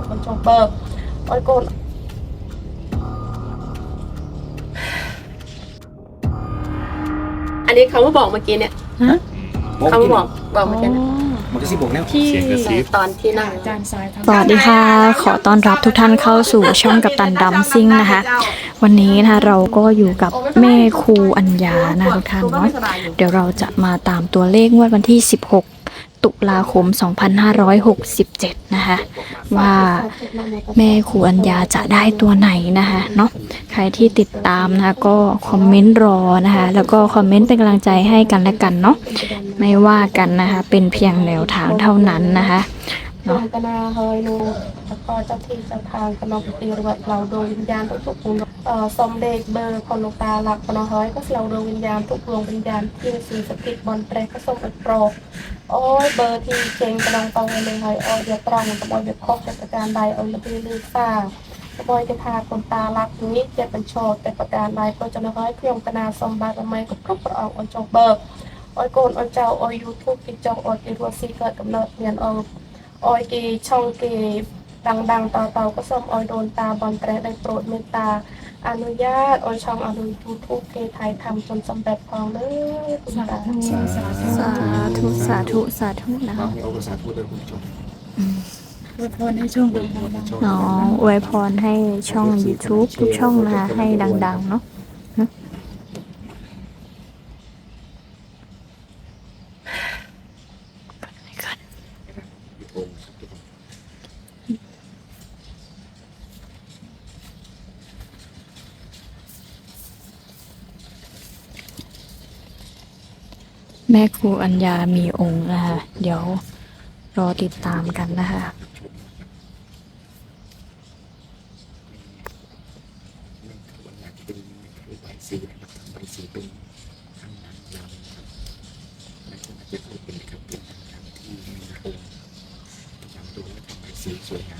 อกมันจงเบิกโอ้ยโกนอันนี้เขามาบอกเมื่อกี้เนี่ยฮะเขามาบอกบอกเมื่อกี้เนี่ยมันก็สิบอกแล้วที่เสียงกระซิบตอนที่นั่งอาจารย์สายทำสวัสดีค่ะ ขอต้อนรับทุกท่านเข้าสู่ช่องกับตันดัมซิ่งนะคะ วันนี้นะคะเราก็อยู่กับแม่ครูอัญญานะทุกท่านเนาะเดี๋ยวเราจะมาตามตัวเลขงวดวันที่ 16 ตุลาคม 2567 นะคะ ว่าแม่ครูอัญญาจะได้ตัวไหนนะคะเนาะใครที่ติดตามนะคะก็คอมเมนต์รอนะคะแล้วก็คอมเมนต์เป็นกำลังใจให้กันและกันเนาะไม่ว่ากันนะคะเป็นเพียงแนวทางเท่านั้นนะคะ ព្រមកណាហើយនោះតកចទីចង្ខាងក្នុងពីរវត្តឡៅដោយវិញ្ញាណទៅទុកគុណអសុំលេខបឺខុនលោកតាឡាក់ប៉ុណ្ណោះហើយក៏ស្លៅដោយវិញ្ញាណទុកវងវិញ្ញាណជាស៊ីសតិបនព្រះក៏សូមអត់ប្រអូយបឺទីចេញក្នុងតងនឹងហើយអូយត្រង់ក្បួនវាខុសចិត្តប្រការដៃអូនទៅលឺសាក្បួនគេថាគុណតាឡាក់នេះចិត្តបញ្ឈរតែប្រការដៃក៏ចំណុះហើយខ្ញុំកណាសូមបារមីគ្រប់ព្រះអង្គអូនចុះបឺអុយកូនអុយចៅអុយ YouTube គេចុះអុយគេរស់ស៊ីកើតកំណត់មានអុយ ออยเกชองเกดังดังต่อเต่าก็ส้มออยโดนตาบอลแตรได้โปรดเมตตา อนุญาตออยช่องอนุทูทุกเกไทยทำจนสำเร็จพองเลยตาสาธุสาธุสาธุสาธุนะคะเอวยพรให้ช่องยพรให้ช่อง YouTube ทุกช่องนะะให้ดังๆ เนาะ แม่ครูอัญญามีองค์นะคะ เดี๋ยวรอติดตามกันนะคะสีนะครับทำใบสีเป็นข้างนั้นยาวนะครับและก็อาจะเป็นครับเป็นทางที่มีองค์พยายามดูและทำใบสีสวยงาม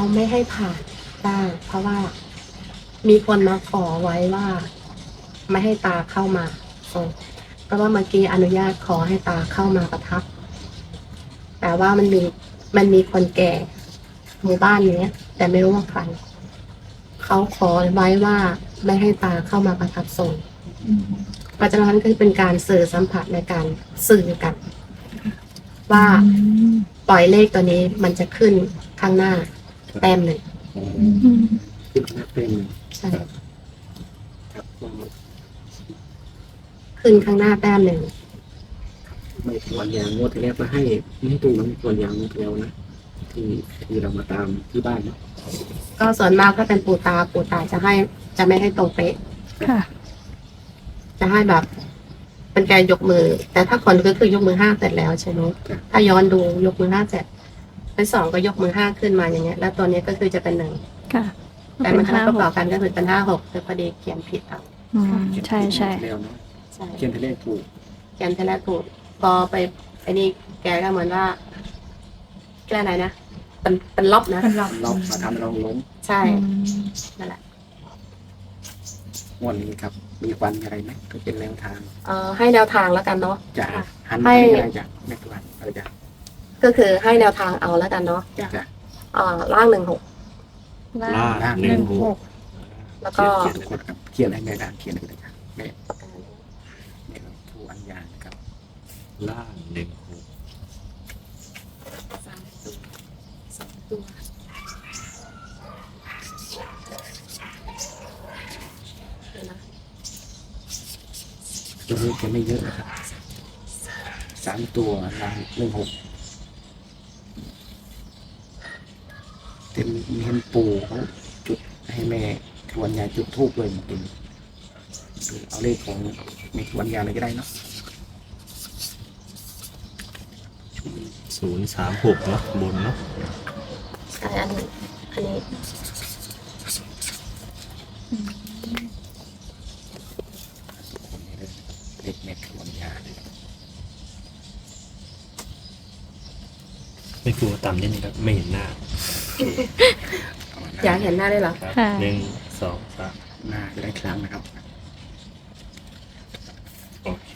เขาไม่ให้ผ่านได้เพราะว่า มีคนมาขอไว้ว่า ไม่ให้ตาเข้ามาเพราะว่าเมื่อกี้อนุญาตขอให้ตาเข้ามาประทับ แต่ว่ามันมีมันมีคนแก่หมู่บ้านเนี้ย แต่ไม่รู้ว่าใครเขาขอไว้ว่าไม่ให้ตาเข้ามาประทับทรงเพราะฉะนั้นคือเป็นการสื่อสัมผัสในการสื่อกัน ว่าปล่อยเลขตัวนี้มันจะขึ้นข้างหน้า แต้มหนึ่งขึ้นมาเป็นใช่ครับก็ขึ้นข้างหน้าแต้มหนึ่งไม่ควรยางงวดที่แล้วก็ให้ไม่ให้ตูมันควรยางงวดที่แล้วนะที่ที่เรามาตามที่บ้านเนาะก็ส่วนมากก็เป็นปู่ตาปู่ตาจะให้จะไม่ให้ตรงเป๊ะ ค่ะ จะให้แบบ เป็นการยกมือ แต่ถ้าคนก็คือยกมือห้าเสร็จแล้วใช่ไหมถ้าย้อนดูยกมือห้าเสร็จ เป็นสองก็ยกมือห้าขึ้นมาอย่างเงี้ย แล้วตัวนี้ก็คือจะเป็นหนึ่งค่ะแต่มันคณะประกอบกันก็คือเป็นห้าหกแต่พอดีเขียนผิดเอาอืมใช่ใช่แล้วเนาะใช่เขียนที่เลขถูกเขียนทีแรกถูกพอไปไอ้นี่แกก็เหมือนว่าแกอะไรนะเป็นเป็นล็อบนะ เป็นหลับเรามาทำเราล้มใช่อืมนั่นแหละงวันนี้ครับ มีวันอะไรไหมก็เป็นแนวทางเอ่อให้แนวทางแล้วกันเนาะ จะหันให้ให้ อะไรจากแม่ทุกวันอะไรจา กก็คือให้แนวทางเอาแล้วกันเนาะจะอ่าล่างหนึ่งหกล่าล่างหหนึ่นึ่งงหหกกแล้วเขีก็ยนเขียนทุกคนครับเขียนให้แม่ดานเขียนเลยนะครับแม่แม่ผู้อัญญานะครับล่างหนึ่งหกสามตัวสองตัวเดี๋ยวนะตัวเลขจะไม่เยอะนะครับสามตัวลางหนึ่งหก ต็มเห็นปูเขาจุดให้แม่ทวนยาจุดทูบเลยเมื่อกี้เอาเลขของแม่ทวนยาเลยก็ได้เนาะศูนย์สามหกเนาะบนเนาะใช่อันนี้อันนี้เลขแม่ทวนยาเลยไม่กลัวต่ำนิดนึงครับไม่เห็นหน้าเอาหอยาน้ากเห็นหน้าได้เหรอครับค่ะ หนึ่งสองสามหน้าจะได้ครั้งนะครับ โอเค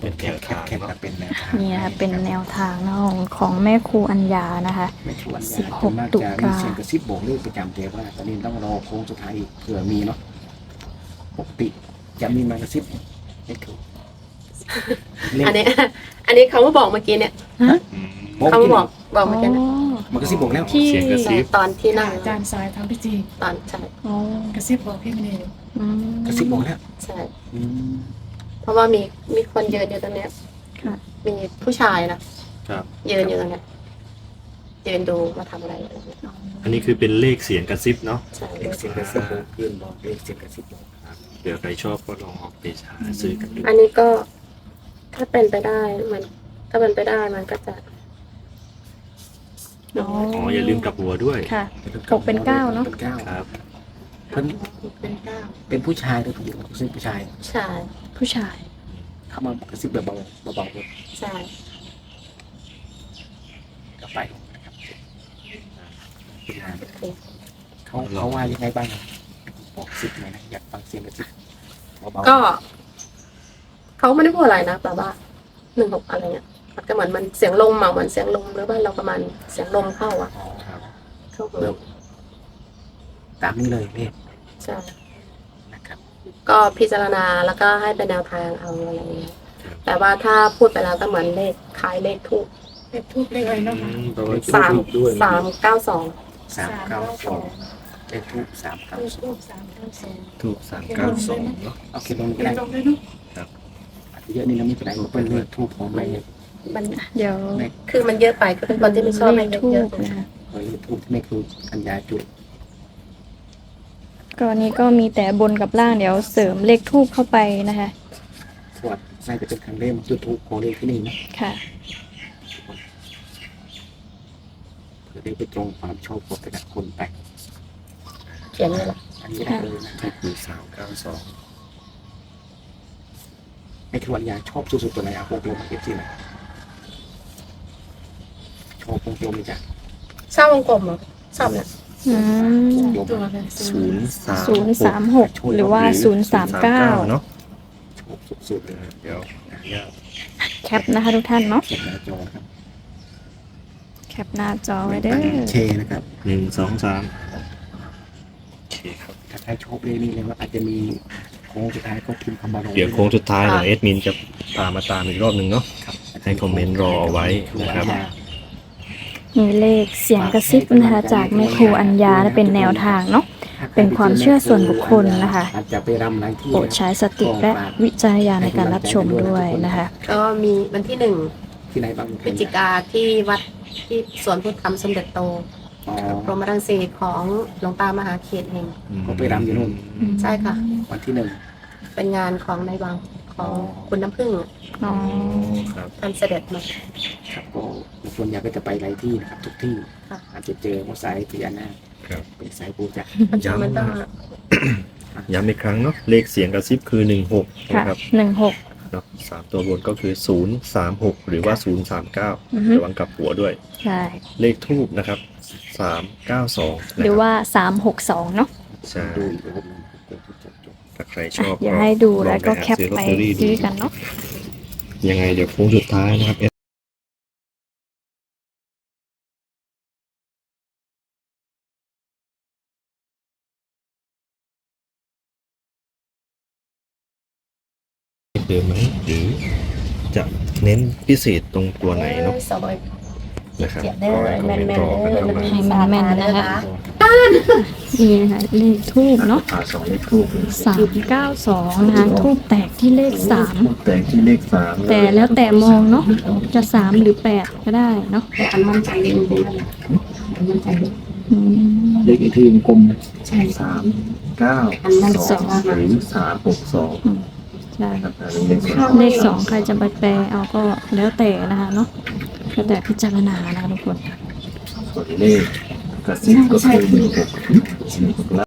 เป็นแนวแคทางบแคบเนาะๆเป็นแนวทางนี่นะคะเป็นแนวทางเนาะของของแม่ครูอัญญานะคะ ไม่ชวนสิบหกมากตุจะลามีเสียงกระซิบบอกเลขประจำเทปว่าตอนนี้ต้องรอโค้งสุดท้ายอีกเผื่อมีเนาะปกติจะมีมากระซิบไม่ถูกเลขอันนี้ อันนี้เขามาบอกเมื่อกี้เนี่ยอืม เขามาบอกบอกเมื่อกี้เนี่ย มันกระซิบบอกแล้ว ที่เสียงกระซิบ ตอนที่นั่งอาจารย์สายทำพิธีตอนใช่อ๋อกระซิบบอกพี่มณีอืมกระซิบบอกแล้วใช่ อืม เพราะว่ามีมีคนยืนอยู่ตรงเนี้ยค่ะ มีผู้ชายนะครับ ยืนอยู่ตรงเนี้ยยืนดูมาทำอะไรอะไรเงี้ยอันนี้คือเป็นเลขเสียงกระซิบเนาะ ใช่เลขเสียงกระซิบบอกเพื่อนบอกเลขเสียงกระซิบบอกครับเดี๋ยวใครชอบก็ลองออกไปหาซื้อกันดูอันนี้ก็ถ้าเป็นไปได้มัน ถ้าเป็นไปได้มันก็จะ อ๋ออ๋ออย่าลืมกลับหัวด้วยค่ะ หกเป็นเก้าเนอะ เป็นเก้าครับ เพิ่นเป็นเก้าเป็นผู้ชายหรือผู้หญิงกระซิบผู้ชายใช่ผู้ชาย เข้ามากระซิบเบาๆเบาๆเลยใช่กลับไปนะครับโอเคเขาเขาว่ายังไงบ้างบอกสิบหน่อยนะอยากฟังเสียงกระซิบเบาๆก็เขาไม่ได้พูดอะไรนะแต่ว่าหนึ่งหกอะไรเงี้ย มันก็เหมือนมันเสียงลมอะเหมือนเสียงลมหรือว่าเราประมาณเสียงลมเข้าอะอ๋อครับเข้าหูเริ่มตามนี้เลยเลขใช่นะครับ ก็พิจารณาแล้วก็ให้เป็นแนวทางเอาอะไรอย่างเงี้ยแต่ว่าถ้าพูดไปแล้วก็เหมือนเลขคล้ายเลขทูบเลขทูบเลขอะไรเนาะค่ะอืมเพราะว่าสามทูบด้วยสามเก้าสองสามเก้าสองเลขทูบสามเก้าเลขสอทูงบสามเก้าสองทูบสามเก้าสองเนาะเอาเขียนลงเขีก็ยนได้ลงเลยเนาะอาจจะเยอะนี่นะไม่เป็นไรมันเป็นเลขทูบของแม่ มันเดี๋ยวคือมันเยอะไปก็เป็นคนที่ไม่ชอบเลให้ขเยทูอะบนะคะเลขทูบแม่ครูอัญญาจุดก็นี้ก็มีแต่บนกับล่างเดี๋ยวเสริมเลขทูบเข้าไปนะคะสวดน่าจะเป็นครั้งแรกจุดทูบของเลขที่นี่นะค่ะเพื่อได้ไปตรงความชอบของแต่ละคนไปๆเขียนเลยเหรออันนี้ได้เลยนะทูบคือสามเก้าสองแม่ครูอัญญาชอบสุดๆตัวไหนอะวงกลมเอฟซีนะชอบ วงกลมเลยจ้ะชอบวงกลมเหรอชอบเนี่ยอืมวงกลมตัวเลยศูนย์สามศูนย์สามหกหรือว่าศูนย์สามเก้าเนาะชอบสุดๆเลยเดี๋ยวอนุญาตแคปนะคะทุกท่านเนาะเขียนหน้าจอครับแคปหน้าจอไว้เด้อเชนะครับหนึ่งสองสามโอเคครับ ถ้าใครชอบเลขนี้เลยว่าอาจจะมีโค้งสุดท้ายก็พิมพ์คำบาลงเดี๋ยวโค้งสุดท้ายเดี๋ยวเอดมินจะพามาตามอีกรอบหนึ่งเนาะครับให้คอมเมนต์รอเอาไว้นะครับ มีเลขเสียงกระซิบนะคะจากแม่ครูอัญญาและเป็นแนวทางเนาะ เป็นความเชื่อส่วนบุคคลนะคะอาจจะไปรำหลายที่โปรดใช้สติและวิจารณญาณในการรับชมด้วยนะคะ ก็มีวันที่หนึ่งที่ไหนบ้างพฤศจิกาที่วัดที่สวนพุทธธรรมสมเด็จโตอ๋อพรหมรังสีของหลวงตามหาเขตเองผมไปรำอยู่นู่นใช่ค่ะ วันที่หนึ่งเป็นงานของในวังของคุณน้ำผึ้งอ๋อครับท่านเสด็จมา ครับก็ส่วนใหญ่ก็จะไปหลายที่นะครับ ทุกที่ค่ะ อาจจะเจอว่าสายพญานาคครับ เป็นสายปูจักมันจะมันต้องย้ำอีกครั้งเนาะเลขเสียงกระซิบคือหนึ่งหกค่ะนะครับหนึ่งหกเนาะสามตัวบนก็คือศูนย์สามหกหรือว่าศูนย์สามเก้าอือฮึระวังกลับหัวด้วย ใช่เลขทูบนะครับสามเก้าสองหรือว่าสามหกสองเนาะใช่ดูอีกรอบหนึงจบจบจบถ้าใครชอะอบเดี๋ยวให้ดูแล้วก็ลองแคปหาไปซื้อลอตเตอรี่ดูซื้อกันเนาะ ยังไงเดี๋ยวโค้งสุดท้ายนะครับ เดิมไหมหรือจะเน้นพิเศษตรงตัวไหนเนาะสบายนะครับเจ็ดเด้ก็อคอมแม่นเมนแม่ต์นรอกันเด้อเข้ามันมามีสาธารนะคะนี่นะคะเลขทูบเนาะพาสองเลขทูบสามเก้าสองนะคะทูบแตกที่เลขสามแต่ที่เลขสามแต่แล้วแต่มองเนาะจะสามหรือแปดก็ได้เนาะแต่อันมั่นใจในมืออันมั่นใจอืมเลขอีกทีกลมใช่สามเก้าอันมั่นใจมากหรือสามหกสอง ใช่ครับอันนี้เลขสองเลขสองใครจะไปแปลเอาก็แล้วแต่นะคะเนาะแล้วแต่พิจารณานะคะทุกคน ส่วนเลขกระซิบก็คือหนึ่งหก